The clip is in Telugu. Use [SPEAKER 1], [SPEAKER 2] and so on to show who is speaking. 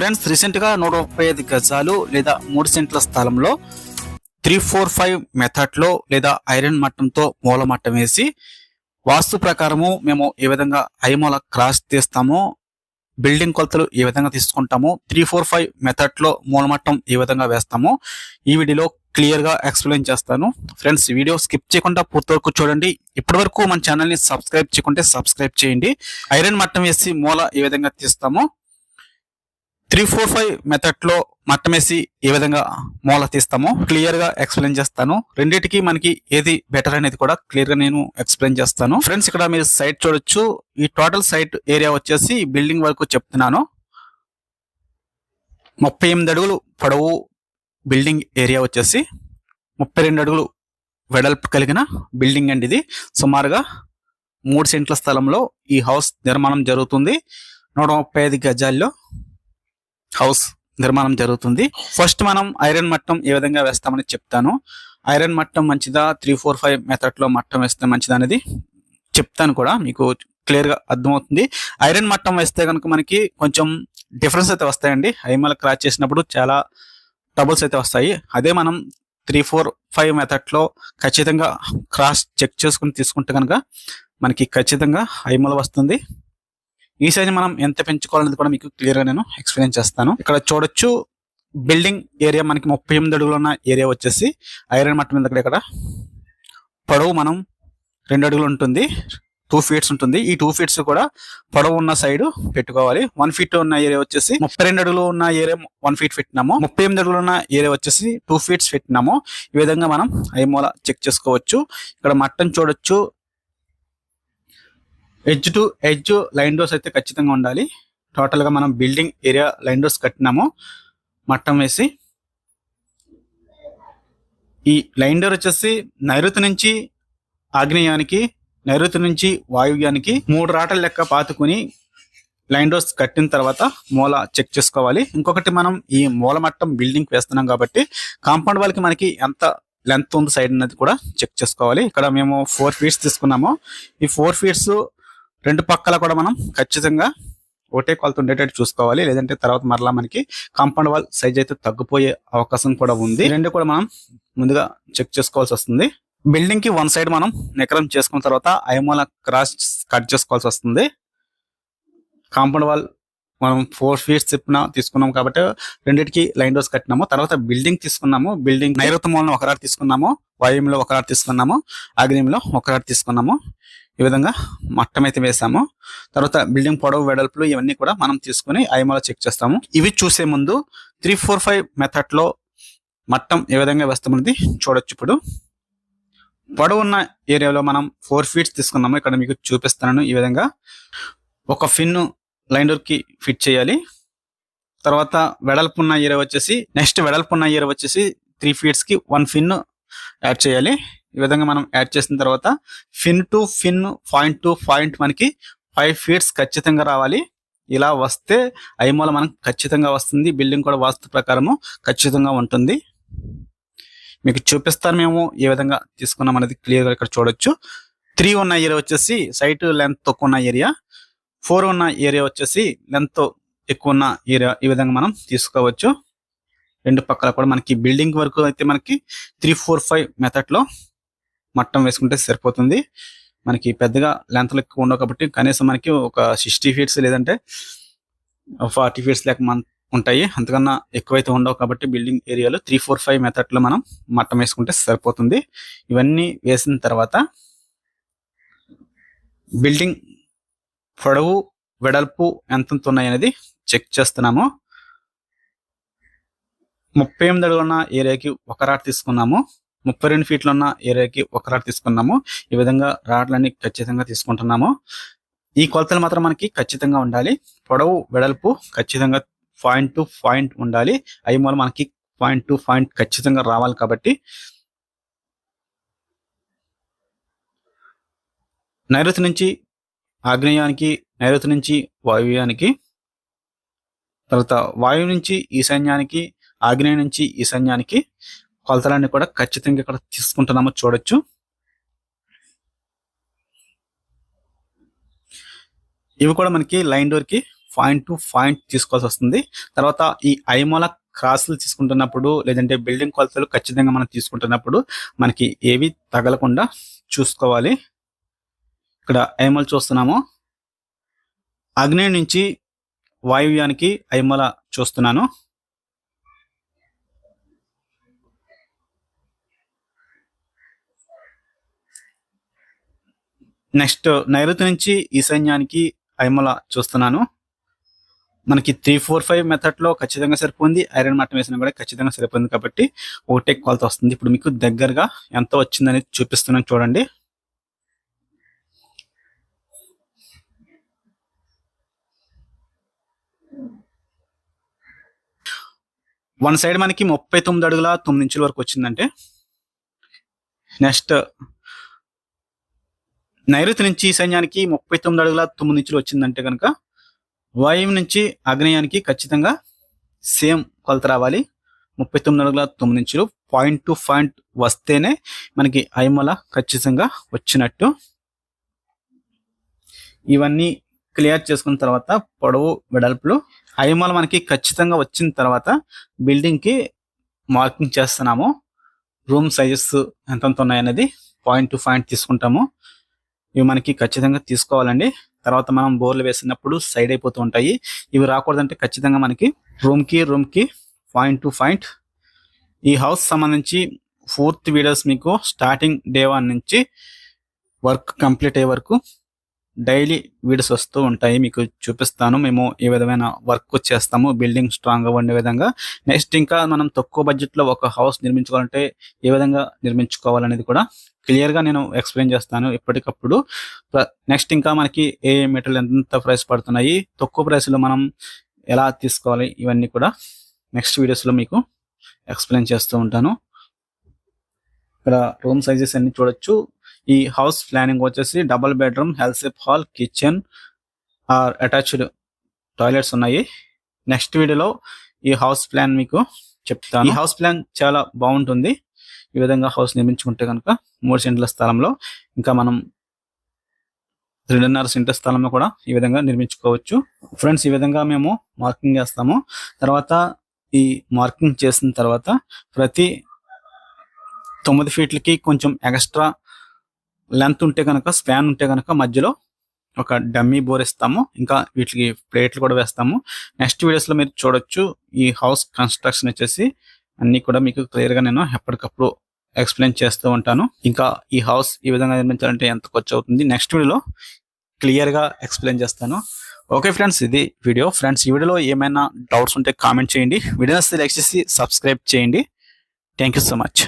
[SPEAKER 1] ఫ్రెండ్స్ రీసెంట్గా నూట ముప్పై ఐదు గజాలు లేదా మూడు సెంట్ల స్థలంలో త్రీ ఫోర్ ఫైవ్ మెథడ్లో లేదా ఐరన్ మట్టంతో మూల మట్టం వేసి వాస్తు ప్రకారము మేము ఏ విధంగా ఐమూల క్రాస్ తీస్తామో బిల్డింగ్ కొలతలు ఏ విధంగా తీసుకుంటామో త్రీ ఫోర్ ఫైవ్ మెథడ్లో మూలమట్టం ఏ విధంగా వేస్తామో ఈ వీడియోలో క్లియర్గా ఎక్స్ప్లెయిన్ చేస్తాను. ఫ్రెండ్స్ వీడియో స్కిప్ చేయకుండా పూర్తి వరకు చూడండి. ఇప్పటి వరకు మన ఛానల్ని సబ్స్క్రైబ్ చేయకుంటే సబ్స్క్రైబ్ చేయండి. ఐరన్ మట్టం వేసి మూల ఏ విధంగా తీస్తామో త్రీ ఫోర్ ఫైవ్ మెథడ్లో మట్టమేసి మట్టం వేసి ఏ విధంగా మూల తీస్తామో క్లియర్గా ఎక్స్ప్లెయిన్ చేస్తాను. రెండింటికి మనకి ఏది బెటర్ అనేది కూడా క్లియర్గా నేను ఎక్స్ప్లెయిన్ చేస్తాను. ఫ్రెండ్స్ ఇక్కడ మీరు సైట్ చూడొచ్చు. ఈ టోటల్ సైట్ ఏరియా వచ్చేసి బిల్డింగ్ వరకు చెప్తున్నాను. ముప్పై ఎనిమిది అడుగులు పొడవు బిల్డింగ్ ఏరియా వచ్చేసి ముప్పై రెండు అడుగులు వెడల్పు కలిగిన బిల్డింగ్ అండి ఇది. సుమారుగా మూడు సెంట్ల స్థలంలో ఈ హౌస్ నిర్మాణం జరుగుతుంది. నూట ముప్పై ఐదు గజాల్లో హౌస్ నిర్మాణం జరుగుతుంది. ఫస్ట్ మనం ఐరన్ మట్టం ఏ విధంగా వేస్తామని చెప్తాను. ఐరన్ మట్టం మంచిదా? త్రీ ఫోర్ ఫైవ్ మెథడ్లో మట్టం వేస్తే మంచిదా అనేది చెప్తాను కూడా. మీకు క్లియర్గా అర్థమవుతుంది. ఐరన్ మట్టం వేస్తే కనుక మనకి కొంచెం డిఫరెన్స్ అయితే వస్తాయండి. ఐమల్ క్రాచ్ చేసినప్పుడు చాలా ట్రబుల్స్ అయితే వస్తాయి. అదే మనం త్రీ ఫోర్ ఫైవ్ మెథడ్లో ఖచ్చితంగా క్రాస్ చెక్ చేసుకుని తీసుకుంటే కనుక మనకి ఖచ్చితంగా ఐమల్ వస్తుంది. ఈ సైజ్ మనం ఎంత పెంచుకోవాలనేది కూడా మీకు క్లియర్గా నేను ఎక్స్ప్లెయిన్ చేస్తాను. ఇక్కడ చూడొచ్చు బిల్డింగ్ ఏరియా మనకి ముప్పై ఎనిమిది అడుగులు ఉన్న ఏరియా వచ్చేసి ఐరన్ మట్టం మీద ఇక్కడ పొడవు మనం రెండు అడుగులు ఉంటుంది టూ ఫీట్స్ ఉంటుంది. ఈ టూ ఫీట్స్ కూడా పొడవు ఉన్న సైడ్ పెట్టుకోవాలి. వన్ ఫీట్ ఉన్న ఏరియా వచ్చేసి ముప్పై రెండు అడుగులు ఉన్న ఏరియా వన్ ఫీట్ పెట్టినాము. ముప్పై ఎనిమిది అడుగులు ఉన్న ఏరియా వచ్చేసి టూ ఫీట్స్ పెట్టినాము. ఈ విధంగా మనం ఐమూల చెక్ చేసుకోవచ్చు. ఇక్కడ మట్టం చూడొచ్చు edge to edge line doors అయితే ఖచ్చితంగా ఉండాలి. టోటల్గా మనం బిల్డింగ్ ఏరియా లైన్ డోర్స్ కట్టినాము. మట్టం వేసి ఈ లైన్ డోర్ వచ్చేసి నైరుతి నుంచి ఆగ్నేయానికి నైరుతి నుంచి వాయువ్యానికి మూడు రాటల లెక్క పాతుకుని లైన్ డోర్స్ కట్టిన తర్వాత మూల చెక్ చేసుకోవాలి. ఇంకొకటి మనం ఈ మూల మట్టం బిల్డింగ్ వేస్తున్నాం కాబట్టి కాంపౌండ్ వాళ్ళకి మనకి ఎంత లెంత్ ఉంది సైడ్ అనేది కూడా చెక్ చేసుకోవాలి. ఇక్కడ మేము ఫోర్ ఫీట్స్ తీసుకున్నాము. ఈ ఫోర్ ఫీట్స్ రెండు పక్కల కూడా మనం ఖచ్చితంగా ఒకటే కొలత ఉండేటట్టు చూసుకోవాలి. లేదంటే తర్వాత మరలా మనకి కాంపౌండ్ వాల్ సైజ్ అయితే తగ్గిపోయే అవకాశం కూడా ఉంది. రెండు కూడా మనం ముందుగా చెక్ చేసుకోవాల్సి వస్తుంది. బిల్డింగ్కి వన్ సైడ్ మనం నికరం చేసుకున్న తర్వాత అయమూల క్రాస్ కట్ చేసుకోవాల్సి వస్తుంది. కాంపౌండ్ వాల్ మనం ఫోర్ ఫీట్స్ చెప్పిన తీసుకున్నాం కాబట్టి రెండింటికి లైన్ డోర్స్ కట్టినాము. తర్వాత బిల్డింగ్ తీసుకున్నాము. బిల్డింగ్ నైరుతి మూలను ఒక తీసుకున్నాము. వాయుంలో ఒక రాడ్ తీసుకున్నాము ఆగ్నేయంలో ఒక రాడ్ తీసుకున్నాము. ఈ విధంగా మట్టం అయితే వేసాము. తర్వాత బిల్డింగ్ పొడవు వెడల్పులు ఇవన్నీ కూడా మనం తీసుకుని ఐమలో చెక్ చేస్తాము. ఇవి చూసే ముందు త్రీ ఫోర్ ఫైవ్ మెథడ్లో మట్టం ఏ విధంగా వేస్తామనేది చూడొచ్చు ఇప్పుడు. పొడవు ఉన్న ఏరియాలో మనం ఫోర్ ఫీట్స్ తీసుకున్నాము. ఇక్కడ మీకు చూపిస్తాను ఈ విధంగా. ఒక ఫిన్ను లైన్కి ఫిట్ చేయాలి. తర్వాత వెడల్పు ఉన్న ఏరియా వచ్చేసి నెక్స్ట్ వెడల్పు ఉన్న ఏరియా వచ్చేసి త్రీ ఫీట్స్కి వన్ ఫిన్ యాడ్ చేయాలి. ఈ విధంగా మనం యాడ్ చేసిన తర్వాత fin to fin point to point మనకి ఫైవ్ ఫీట్స్ ఖచ్చితంగా రావాలి. ఇలా వస్తే ఐమూల మనకు ఖచ్చితంగా వస్తుంది. బిల్డింగ్ కూడా వాస్తు ప్రకారము ఖచ్చితంగా ఉంటుంది. మీకు చూపిస్తాను మేము ఏ విధంగా తీసుకున్నాం అనేది క్లియర్గా ఇక్కడ చూడొచ్చు. త్రీ ఉన్న ఏరియా వచ్చేసి సైట్ లెంత్ తక్కువ ఉన్న ఏరియా. ఫోర్ ఉన్న ఏరియా వచ్చేసి లెంత్ ఎక్కువ ఉన్న ఏరియా ఈ విధంగా మనం తీసుకోవచ్చు. రెండు పక్కల కూడా మనకి బిల్డింగ్ వరకు అయితే మనకి త్రీ ఫోర్ ఫైవ్ మెథడ్లో మట్టం వేసుకుంటే సరిపోతుంది. మనకి పెద్దగా లెంత్లు ఎక్కువ ఉండవు కాబట్టి కనీసం మనకి ఒక సిక్స్టీ ఫీట్స్ లేదంటే ఫార్టీ ఫీట్స్ లేక మన ఉంటాయి. అంతకన్నా ఎక్కువైతే ఉండవు కాబట్టి బిల్డింగ్ ఏరియాలో త్రీ ఫోర్ ఫైవ్ మెథడ్లో మనం మట్టం వేసుకుంటే సరిపోతుంది. ఇవన్నీ వేసిన తర్వాత బిల్డింగ్ పొడవు వెడల్పు ఎంత ఉన్నాయి అనేది చెక్ చేస్తున్నాము. ముప్పై ఎనిమిది అడుగులు ఉన్న ఏరియాకి ఒక రాట్ తీసుకున్నాము. ముప్పై రెండు ఫీట్లు ఉన్న ఏరియాకి ఒక రాట్ తీసుకున్నాము. ఈ విధంగా రాడ్లన్నీ ఖచ్చితంగా తీసుకుంటున్నాము. ఈ కొలతలు మాత్రం మనకి ఖచ్చితంగా ఉండాలి. పొడవు వెడల్పు ఖచ్చితంగా పాయింట్ టు పాయింట్ ఉండాలి. అవి మూలం మనకి పాయింట్ టు పాయింట్ ఖచ్చితంగా రావాలి కాబట్టి. నైరుతి నుంచి ఆగ్నేయానికి నైరుతి నుంచి వాయువ్యానికి తర్వాత వాయువు నుంచి ఈశాన్యానికి ఆగ్నేయ నుంచి ఈశాన్యానికి కొలతలన్నీ కూడా ఖచ్చితంగా ఇక్కడ తీసుకుంటున్నామో చూడొచ్చు. ఇవి కూడా మనకి లైన్ డోర్కి పాయింట్ టు పాయింట్ తీసుకోవాల్సి వస్తుంది. తర్వాత ఈ ఐమోల క్రాసులు తీసుకుంటున్నప్పుడు లేదంటే బిల్డింగ్ కొలతలు ఖచ్చితంగా మనం తీసుకుంటున్నప్పుడు మనకి ఏవి తగలకుండా చూసుకోవాలి. ఇక్కడ ఐమోలు చూస్తున్నాము. ఆగ్నేయ నుంచి వాయువ్యానికి ఐమోల చూస్తున్నాను. నెక్స్ట్ నైరుతి నుంచి ఈశాన్యానికి ఐమల చూస్తున్నాను. మనకి త్రీ ఫోర్ ఫైవ్ మెథడ్లో ఖచ్చితంగా సరిపోయింది. ఐరన్ మట్టం వేసినా కూడా ఖచ్చితంగా సరిపోయింది కాబట్టి ఒకటే కొలత వస్తుంది. ఇప్పుడు మీకు దగ్గరగా ఎంత వచ్చిందనేది చూపిస్తున్నాను చూడండి. వన్ సైడ్ మనకి ముప్పై తొమ్మిది అడుగుల తొమ్మిది ఇంచుల వరకు వచ్చిందంటే నెక్స్ట్ నైరుతి నుంచి ఈశాన్యానికి ముప్పై తొమ్మిది అడుగుల తొమ్మిది ఇంచులు వచ్చిందంటే కనుక వాయువు నుంచి ఆగ్నేయానికి ఖచ్చితంగా సేమ్ కొలత రావాలి. ముప్పై తొమ్మిది అడుగుల తొమ్మిది ఇంచులు పాయింట్ టు పాయింట్ వస్తేనే మనకి ఐమల ఖచ్చితంగా వచ్చినట్టు. ఇవన్నీ క్లియర్ చేసుకున్న తర్వాత పొడవు వెడల్పులు. ఐమల మనకి ఖచ్చితంగా వచ్చిన తర్వాత బిల్డింగ్కి మార్కింగ్ చేస్తున్నాము. రూమ్ సైజెస్ ఎంతెంత ఉన్నాయనేది పాయింట్ టు పాయింట్ తీసుకుంటాము. ఇవి మనకి ఖచ్చితంగా తీసుకోవాలండి. తర్వాత మనం బోర్లు వేసినప్పుడు సైడ్ అయిపోతూ ఉంటాయి. ఇవి రాకూడదంటే ఖచ్చితంగా మనకి రూమ్కి రూమ్కి పాయింట్ టు పాయింట్ ఈ హౌస్ సంబంధించి ఫోర్త్ వీడియోస్ మీకు స్టార్టింగ్ డే వన్ నుంచి వర్క్ కంప్లీట్ అయ్యే వరకు డైలీ వీడియోస్ వస్తూ ఉంటాయి మీకు చూపిస్తాను. మేము ఏ విధమైన వర్క్ చేస్తాము బిల్డింగ్ స్ట్రాంగ్గా ఉండే విధంగా. నెక్స్ట్ ఇంకా మనం తక్కువ బడ్జెట్లో ఒక హౌస్ నిర్మించుకోవాలంటే ఏ విధంగా నిర్మించుకోవాలనేది కూడా క్లియర్గా నేను ఎక్స్ప్లెయిన్ చేస్తాను ఎప్పటికప్పుడు నెక్స్ట్ ఇంకా మనకి ఏ మెటీరియల్ ఎంత ప్రైస్ పడుతున్నాయి తక్కువ ప్రైస్లో మనం ఎలా తీసుకోవాలి ఇవన్నీ కూడా నెక్స్ట్ వీడియోస్లో మీకు ఎక్స్ప్లెయిన్ చేస్తూ ఉంటాను. ఇక్కడ రూమ్ సైజెస్ అన్ని చూడొచ్చు. ఈ హౌస్ ప్లానింగ్ వచ్చేసి double bedroom హెల్సిప్ hall kitchen or attached toilets ఉన్నాయి. నెక్స్ట్ వీడియోలో ఈ హౌస్ ప్లాన్ మీకు చెప్తాను. ఈ హౌస్ ప్లాన్ చాలా బాగుంటుంది. ఈ విధంగా హౌస్ నిర్మించుకుంటే కనుక మూడు సెంట్ల స్థలంలో ఇంకా మనం రెండున్నర సెంట్ల స్థలంలో కూడా ఈ విధంగా నిర్మించుకోవచ్చు. ఫ్రెండ్స్ ఈ విధంగా మేము మార్కింగ్ చేస్తాము. తర్వాత ఈ మార్కింగ్ చేసిన తర్వాత ప్రతి తొమ్మిది ఫీట్లకి కొంచెం ఎక్స్ట్రా లెంత్ ఉంటే కనుక స్పాన్ ఉంటే కనుక మధ్యలో ఒక డమ్మీ బోర్ ఇస్తాము. ఇంకా వీటికి ప్లేట్లు కూడా వేస్తాము. నెక్స్ట్ వీడియోస్లో మీరు చూడొచ్చు ఈ హౌస్ కన్స్ట్రక్షన్ వచ్చేసి. అన్ని కూడా మీకు క్లియర్గా నేను ఎప్పటికప్పుడు ఎక్స్ప్లెయిన్ చేస్తూ ఉంటాను. ఇంకా ఈ హౌస్ ఈ విధంగా నిర్మించాలంటే ఎంత ఖర్చు అవుతుంది నెక్స్ట్ వీడియోలో క్లియర్గా ఎక్స్ప్లెయిన్ చేస్తాను. ఓకే ఫ్రెండ్స్ ఇది వీడియో. ఫ్రెండ్స్ ఈ వీడియోలో ఏమైనా డౌట్స్ ఉంటే కామెంట్ చేయండి. వీడియో లైక్ చేసి సబ్స్క్రైబ్ చేయండి. Thank you so much.